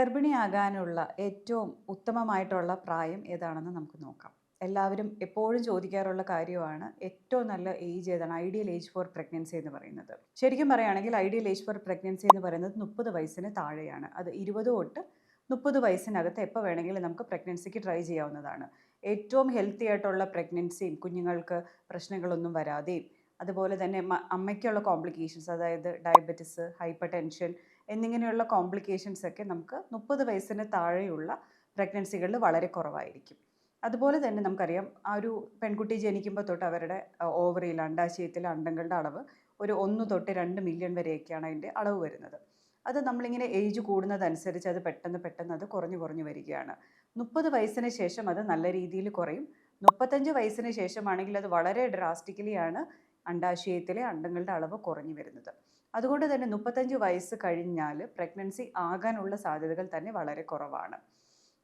ഗർഭിണിയാകാനുള്ള ഏറ്റവും ഉത്തമമായിട്ടുള്ള പ്രായം ഏതാണെന്ന് നമുക്ക് നോക്കാം. എല്ലാവരും എപ്പോഴും ചോദിക്കാറുള്ള കാര്യമാണ് ഏറ്റവും നല്ല ഏജ് ഏതാണ്? ഐഡിയൽ ഏജ് ഫോർ പ്രഗ്നൻസി എന്ന് പറയുന്നത്. ശരിക്കും പറയുകയാണെങ്കിൽ ഐഡിയൽ ഏജ് ഫോർ പ്രഗ്നൻസി എന്ന് പറയുന്നത് മുപ്പത് വയസ്സിന് താഴെയാണ്. അത് ഇരുപത് തൊട്ട് മുപ്പത് വയസ്സിനകത്ത് എപ്പോൾ വേണമെങ്കിലും നമുക്ക് പ്രഗ്നൻസിക്ക് ട്രൈ ചെയ്യാവുന്നതാണ്. ഏറ്റവും ഹെൽത്തി ആയിട്ടുള്ള പ്രഗ്നൻസിയും കുഞ്ഞുങ്ങൾക്ക് പ്രശ്നങ്ങളൊന്നും വരാതെയും അതുപോലെ തന്നെ അമ്മയ്ക്കുള്ള കോംപ്ലിക്കേഷൻസ് അതായത് ഡയബറ്റിസ് ഹൈപ്പർ ടെൻഷൻ എന്നിങ്ങനെയുള്ള കോംപ്ലിക്കേഷൻസ് ഒക്കെ നമുക്ക് മുപ്പത് വയസ്സിന് താഴെയുള്ള പ്രഗ്നൻസികളിൽ വളരെ കുറവായിരിക്കും. അതുപോലെ തന്നെ നമുക്കറിയാം ആ ഒരു പെൺകുട്ടി ജനിക്കുമ്പോൾ തൊട്ട് അവരുടെ ഓവറിയിൽ അണ്ടാശയത്തിലെ അണ്ടങ്ങളുടെ അളവ് ഒരു ഒന്ന് തൊട്ട് രണ്ട് മില്യൺ വരെയൊക്കെയാണ് അതിന്റെ അളവ് വരുന്നത്. അത് നമ്മളിങ്ങനെ ഏജ് കൂടുന്നതനുസരിച്ച് അത് പെട്ടെന്ന് പെട്ടെന്ന് അത് കുറഞ്ഞു കുറഞ്ഞു വരികയാണ്. മുപ്പത് വയസ്സിന് ശേഷം അത് നല്ല രീതിയിൽ കുറയും. മുപ്പത്തഞ്ച് വയസ്സിന് ശേഷമാണെങ്കിൽ അത് വളരെ ഡ്രാസ്റ്റിക്കലിയാണ് അണ്ടാശയത്തിലെ അണ്ടങ്ങളുടെ അളവ് കുറഞ്ഞു വരുന്നത്. അതുകൊണ്ട് തന്നെ മുപ്പത്തഞ്ച് വയസ്സ് കഴിഞ്ഞാൽ പ്രഗ്നൻസി ആകാനുള്ള സാധ്യതകൾ തന്നെ വളരെ കുറവാണ്.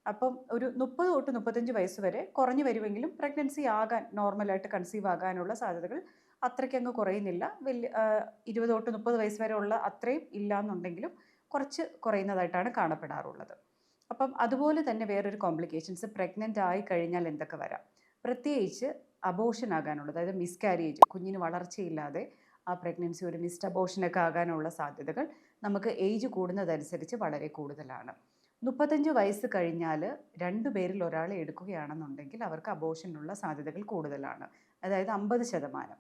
അപ്പം ഒരു മുപ്പത് തൊട്ട് മുപ്പത്തഞ്ച് വയസ്സ് വരെ കുറഞ്ഞു വരുമെങ്കിലും പ്രഗ്നൻസി ആകാൻ നോർമലായിട്ട് കൺസീവ് ആകാനുള്ള സാധ്യതകൾ അത്രയ്ക്ക് അങ്ങ് കുറയുന്നില്ല. വലിയ ഇരുപത് തൊട്ട് മുപ്പത് വയസ്സ് വരെ ഉള്ള അത്രയും ഇല്ല എന്നുണ്ടെങ്കിലും കുറച്ച് കുറയുന്നതായിട്ടാണ് കാണപ്പെടാറുള്ളത്. അപ്പം അതുപോലെ തന്നെ വേറൊരു കോംപ്ലിക്കേഷൻസ് പ്രഗ്നന്റ് ആയി കഴിഞ്ഞാൽ എന്തൊക്കെ വരാം? പ്രത്യേകിച്ച് അബോഷൻ ആകാനുള്ളത് അതായത് മിസ്കാരേജ് കുഞ്ഞിന് വളർച്ചയില്ലാതെ ആ പ്രഗ്നൻസി ഒരു മിസ്ഡ് അബോഷനൊക്കെ ആകാനുള്ള സാധ്യതകൾ നമുക്ക് ഏജ് കൂടുന്നതനുസരിച്ച് വളരെ കൂടുതലാണ്. മുപ്പത്തഞ്ച് വയസ്സ് കഴിഞ്ഞാൽ രണ്ടു പേരിൽ ഒരാളെ എടുക്കുകയാണെന്നുണ്ടെങ്കിൽ അവർക്ക് അബോഷനുള്ള സാധ്യതകൾ കൂടുതലാണ്. അതായത് അമ്പത് ശതമാനം.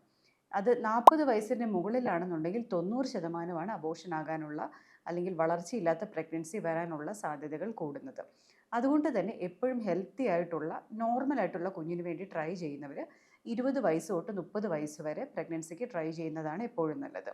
അത് നാൽപ്പത് വയസ്സിന് മുകളിലാണെന്നുണ്ടെങ്കിൽ തൊണ്ണൂറ് ശതമാനമാണ് അബോഷൻ ആകാനുള്ള അല്ലെങ്കിൽ വളർച്ചയില്ലാത്ത പ്രഗ്നൻസി വരാനുള്ള സാധ്യതകൾ കൂടുന്നത്. അതുകൊണ്ട് തന്നെ എപ്പോഴും ഹെൽത്തി ആയിട്ടുള്ള നോർമൽ ആയിട്ടുള്ള കുഞ്ഞിന് വേണ്ടി ട്രൈ ചെയ്യുന്നവർ ഇരുപത് വയസ്സ് തൊട്ട് മുപ്പത് വയസ്സ് വരെ പ്രഗ്നൻസിക്ക് ട്രൈ ചെയ്യുന്നതാണ് എപ്പോഴും നല്ലത്.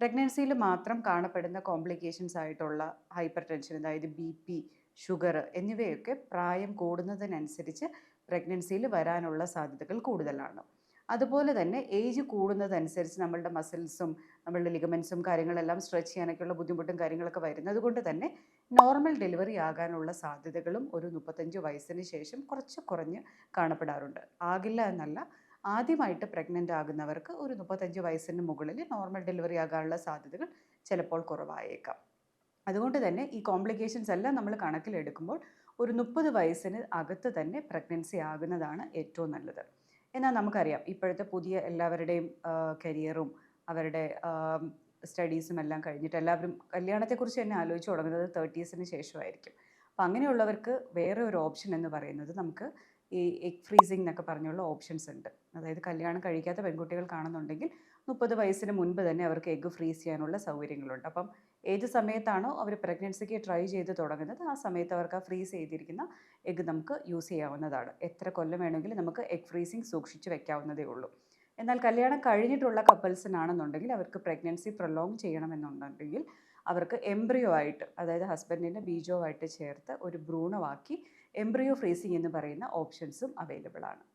പ്രഗ്നൻസിയിൽ മാത്രം കാണപ്പെടുന്ന കോംപ്ലിക്കേഷൻസ് ആയിട്ടുള്ള ഹൈപ്പർ ടെൻഷൻ അതായത് ബി പി ഷുഗർ എന്നിവയൊക്കെ പ്രായം കൂടുന്നതിനനുസരിച്ച് പ്രഗ്നൻസിയിൽ വരാനുള്ള സാധ്യതകൾ കൂടുതലാണ്. അതുപോലെ തന്നെ ഏജ് കൂടുന്നതനുസരിച്ച് നമ്മളുടെ മസിൽസും നമ്മളുടെ ലിഗമെൻസും കാര്യങ്ങളെല്ലാം സ്ട്രെച്ച് ചെയ്യാനൊക്കെയുള്ള ബുദ്ധിമുട്ടും കാര്യങ്ങളൊക്കെ വരുന്നത് കൊണ്ട് തന്നെ നോർമൽ ഡെലിവറി ആകാനുള്ള സാധ്യതകളും ഒരു മുപ്പത്തഞ്ച് വയസ്സിന് ശേഷം കുറച്ച് കുറഞ്ഞ് കാണപ്പെടാറുണ്ട്. ആകില്ല എന്നല്ല ആദ്യമായിട്ട് പ്രഗ്നന്റ് ആകുന്നവർക്ക് ഒരു മുപ്പത്തഞ്ച് വയസ്സിന് മുകളിൽ നോർമൽ ഡെലിവറി ആകാനുള്ള സാധ്യതകൾ ചിലപ്പോൾ കുറവായേക്കാം. അതുകൊണ്ട് തന്നെ ഈ കോംപ്ലിക്കേഷൻസ് എല്ലാം നമ്മൾ കണക്കിലെടുക്കുമ്പോൾ ഒരു മുപ്പത് വയസ്സിന് അകത്ത് തന്നെ പ്രഗ്നൻസി ആകുന്നതാണ് ഏറ്റവും നല്ലത്. എന്നാൽ നമുക്കറിയാം ഇപ്പോഴത്തെ പുതിയ എല്ലാവരുടെയും കരിയറും അവരുടെ സ്റ്റഡീസും എല്ലാം കഴിഞ്ഞിട്ട് എല്ലാവരും കല്യാണത്തെക്കുറിച്ച് തന്നെ ആലോചിച്ച് തുടങ്ങുന്നത് തേർട്ടീസിന് ശേഷമായിരിക്കും. അപ്പം അങ്ങനെയുള്ളവർക്ക് വേറെ ഒരു ഓപ്ഷൻ എന്ന് പറയുന്നത് നമുക്ക് ഈ എഗ് ഫ്രീസിംഗ് എന്നൊക്കെ പറഞ്ഞുള്ള ഓപ്ഷൻസ് ഉണ്ട്. അതായത് കല്യാണം കഴിക്കാത്ത പെൺകുട്ടികൾ കാണുന്നുണ്ടെങ്കിൽ മുപ്പത് വയസ്സിന് മുൻപ് തന്നെ അവർക്ക് എഗ്ഗ് ഫ്രീസ് ചെയ്യാനുള്ള സൗകര്യങ്ങളുണ്ട്. അപ്പം ഏത് സമയത്താണോ അവർ പ്രഗ്നൻസിക്ക് ട്രൈ ചെയ്ത് തുടങ്ങുന്നത് ആ സമയത്ത് അവർക്ക് ആ ഫ്രീസ് ചെയ്തിരിക്കുന്ന എഗ്ഗ് നമുക്ക് യൂസ് ചെയ്യാവുന്നതാണ്. എത്ര കൊല്ലം വേണമെങ്കിലും നമുക്ക് എഗ് ഫ്രീസിങ് സൂക്ഷിച്ച് വെക്കാവുന്നതേ ഉള്ളൂ. എന്നാൽ കല്യാണം കഴിഞ്ഞിട്ടുള്ള കപ്പിൾസിനാണെന്നുണ്ടെങ്കിൽ അവർക്ക് പ്രഗ്നൻസി പ്രൊലോങ് ചെയ്യണമെന്നുണ്ടെങ്കിൽ അവർക്ക് എംബ്രിയോ ആയിട്ട് അതായത് ഹസ്ബൻഡിന്റെ ബീജോ ആയിട്ട് ചേർത്ത് ഒരു ഭ്രൂണമാക്കി എംബ്രിയോ ഫ്രീസിങ് എന്ന് പറയുന്ന ഓപ്ഷൻസും അവൈലബിൾ ആണ്.